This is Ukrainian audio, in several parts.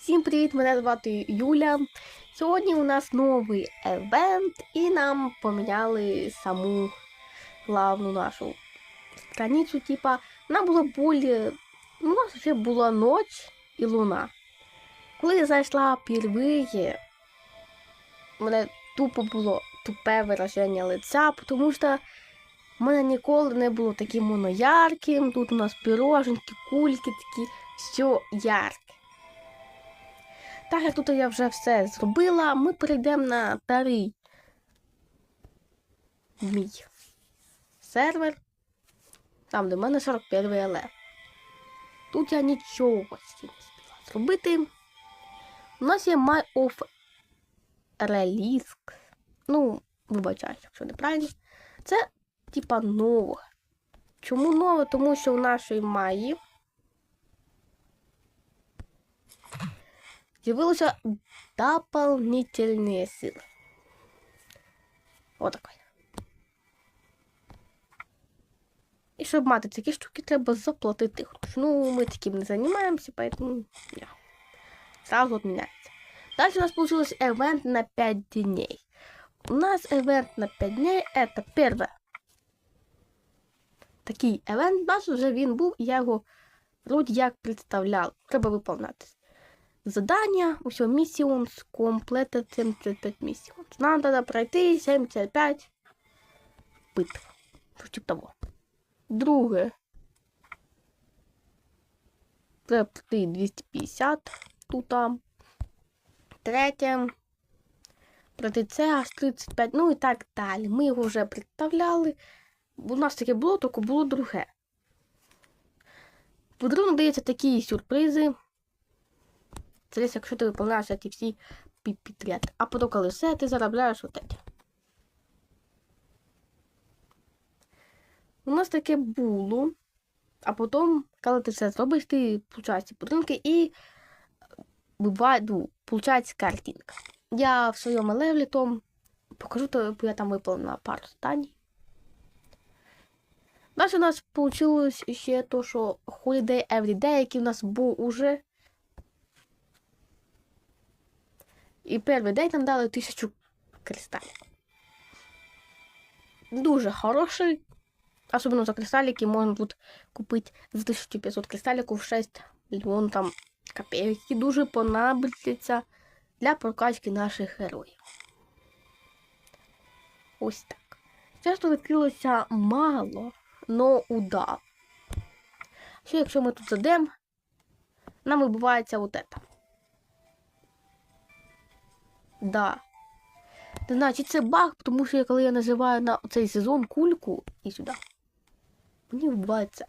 Всім привіт! Мене звати Юля. Сьогодні у нас новий евент, і нам поміняли саму главну нашу страницю. Типа, вона була более... У нас вже була ніч і луна. Коли я зайшла впервые, у мене тупо було тупе вираження лиця, тому що в мене ніколи не було таким воно ярким. Тут у нас піроженки, кульки такі, все ярке. Так як тут я вже все зробила, ми перейдемо на старий мій сервер. Там, де в мене 41 ЛФ. Тут я нічого не спіла зробити. У нас є My of Release. Ну, вибачаю, якщо неправильно. Це типа нове. Чому нове? Тому що в нашій Маї з'явилися дополнительні сили. Отакой. І щоб мати такі штуки, треба заплатити. Ну, ми таким не займаємося, поэтому я. Сразу отменяется. Дальше у нас получилось event на 5 дней. У нас event на 5 дней это первое. Такий евент, у нас вже він був, я його вроді як представляла. Треба виконати. Задання, усього місіонс, комплета 75 місіонс. Нам треба пройти 75 битв. Типу того. Друге. Пройти 250 тут. Третє. Пройти це аж 35, ну і так далі. Ми його вже представляли. У нас таке було, тільки було друге. Подарунок дається такі сюрпризи. Це десь, якщо ти виконуєш ці всі підряд. А потім, коли все, ти заробляєш от. У нас таке було. А потім, коли ти все зробиш, ти получаєш ці подарунки і ну, получається картинка. Я в своєму левлі том покажу, то я там виповнила пару станій. Далі у нас вийшло ще то, що Holiday Everyday, який у нас був уже. І перший день нам дали тисячу кристалів. Дуже хороший. Особливо за кристалики можна тут купити за 1500 кристаліків 6 мільйон там копійок, які дуже понадобляться для прокачки наших героїв. Ось так. Часто відкрилося мало но удав. Що якщо ми тут зайдемо, нам вибивається вот это. Да. Значить, це баг, тому що коли я називаю на цей сезон кульку і сюди, мені вибивається.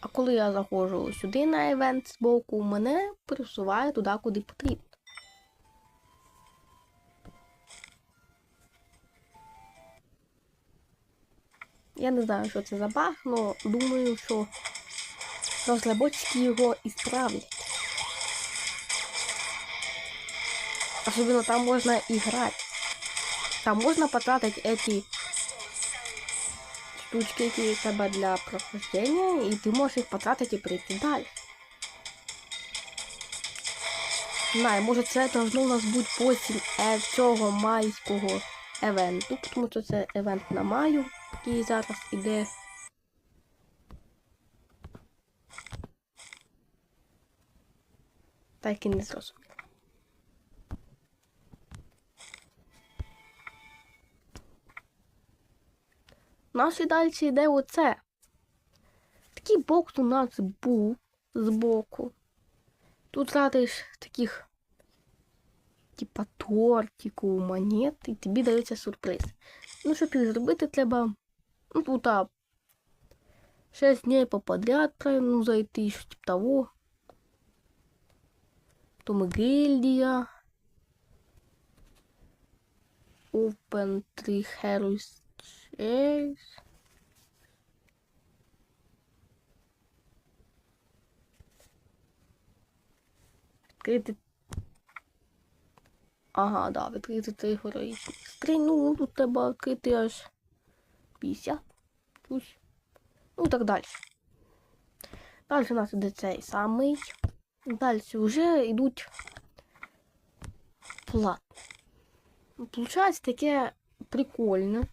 А коли я заходжу сюди на івент з боку, мене пересуває туди, куди потрібно. Я не знаю, що це за баг, але думаю, що розробники його і справлять. Особенно там можна і грати. Там можна потратити эти штучки, які треба для прохождения, і ти можеш їх потратити і прийти далі. Знаю, може це должно у нас бути потім е, цього майського евенту, тому що це евент на маю який зараз іде. Так і не зрозуміло. У нас і далі йде оце. Такий бокс у нас був збоку. Тут радиш таких типа тортику, монет, і тобі дається сюрприз. Ну, щоб їх зробити, треба Ну, тут а, 6 дней поподряд правильно зайти, что типа того. Потом гильдия. Open 3 Heroes Chase. Відкрити. Ага, да, відкрити три героїчні скринь. Ну, тут треба відкрити аж 50. Пусть. Ну так далі. Далі у нас іде цей самий. Далі вже йдуть плат. Получається таке прикольне.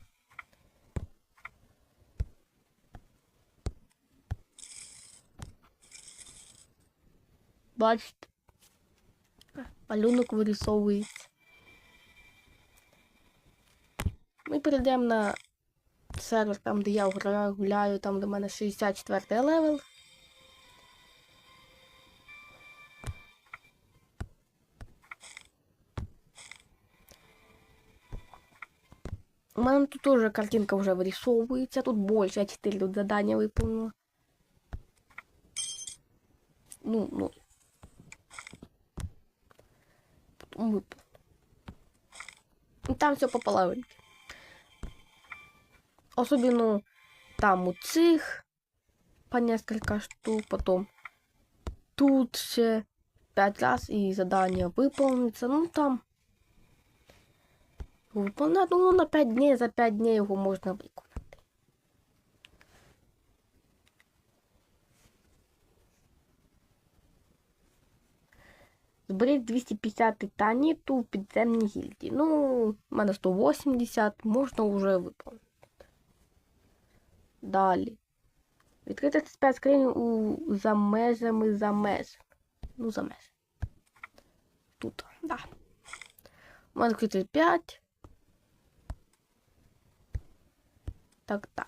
Бачите? Малюнок вирисовується. Ми перейдемо на сервер, там, де я граю, гуляю, там, де в мене 64 левел. У мене тут теж картинка вже вирисовується, тут більше, я 4 тут задання виповнила. Ну, ну. Потім виповнила. Ну, Там все по половинке. Особенно там у цих по несколько штук, потом тут ще 5 раз і задання виповниться. Ну там Виконати, ну, на 5 днів, за 5 днів його можна виконати. Зберіть 250 титаніту у підземній гільдії. Ну, в мене 180, можна вже виконати. Далі. Відкрити спец скриню у за межами за межами. Ну, за межами. Тут, да. Мене відкрити 5. Так, так.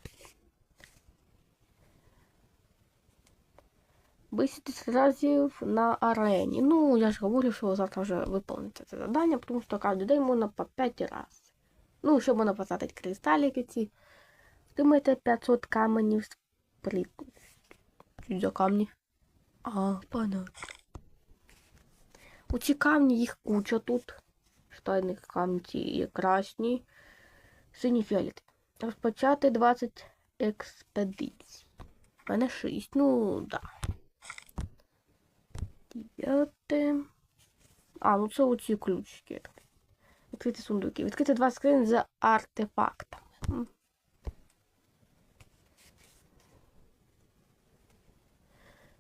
Висіть разів на арені. Ну, я ж говорю, що завтра вже виконується це завдання, тому що кожен день можна по 5 разів. Ну, щоб можна посадити кристаліки ці. Думаєте, 500 каменів сприт. Чуть за камні. А, понятно. У ці камні їх куча тут. Штайних камні є красні, сині фіолетові. Розпочати 20 експедицій. У мене 6. Ну, да. Дев'яте. А, ну це оці ключики. Відкрити сундуки. Відкрити два скрини за артефактами.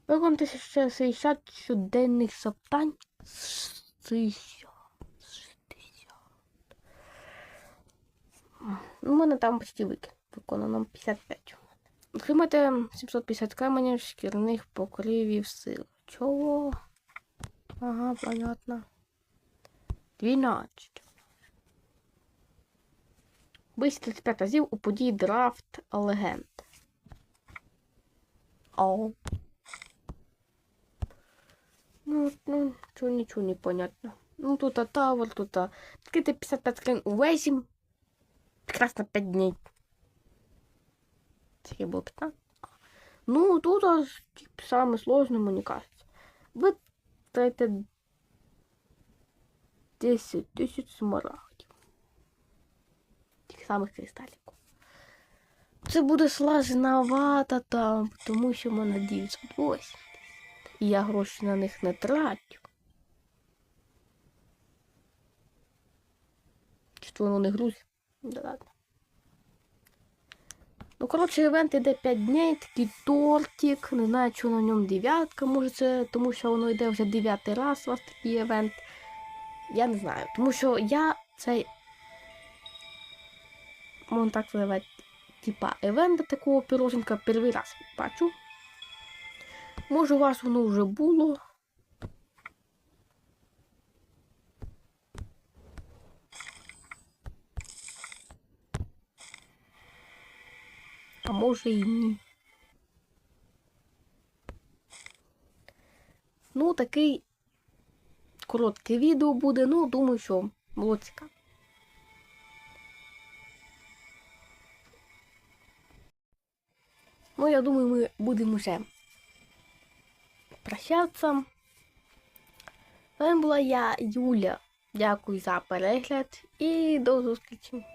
Виконати ще 60 щоденних завдань з 60. Ну, У мене там почти викид. Виконано 55. Отримати 750 каменів шкірних покривів сил. Чого? Ага, понятно. 12. Бись 35 разів у події драфт легенд. О. Ну, ну, чого нічого не понятно. Ну, тут а тавер, тут а... Відкрити 55 скрин у Вейсі. Прекрасно 5 дней. Сколько было 15? Ну, тут а, типа, самое сложное, мне кажется. Вы тратите 10 тысяч смарагдів. Тих самих кристаліків. Це буде сложновато там, тому що в мене 980. І я гроші на них не трачу. Чи то воно не грузить? Да ладно. Ну, коротше, івент іде 5 днів, такий тортик. Не знаю, чого на ньому дев'ятка. Може це тому що воно йде вже дев'ятий раз у вас такий івент. Я не знаю. Тому що я цей. Можна так сказати, типа івента такого піроженка перший раз бачу. Може у вас воно вже було. Може і ні. Ну, такий коротке відео буде, ну, думаю, що було цікаво. Ну, я думаю, ми будемо вже прощатися. З вами була я, Юля. Дякую за перегляд і до зустрічі!